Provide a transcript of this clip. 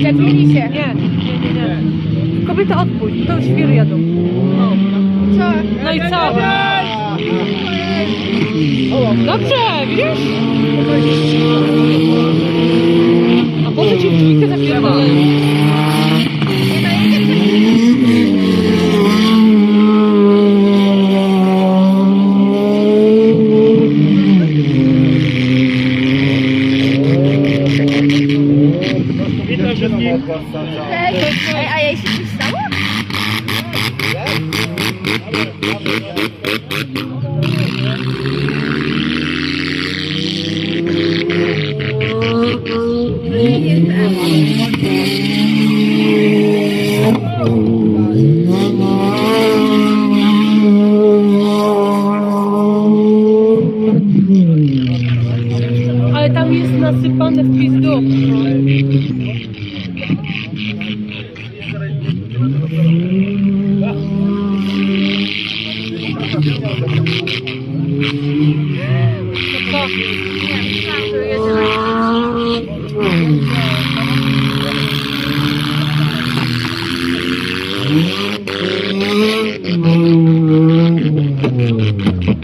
Szczepili się. Nie, nie, nie, nie. Kobieta odpuść, to już świry jadą. No. Co? No i co? Dobrze, widzisz? A po co ci w dwójkę zapierdalają? Ej, a jej się coś stało? Ale tam jest nasypane w pizdu.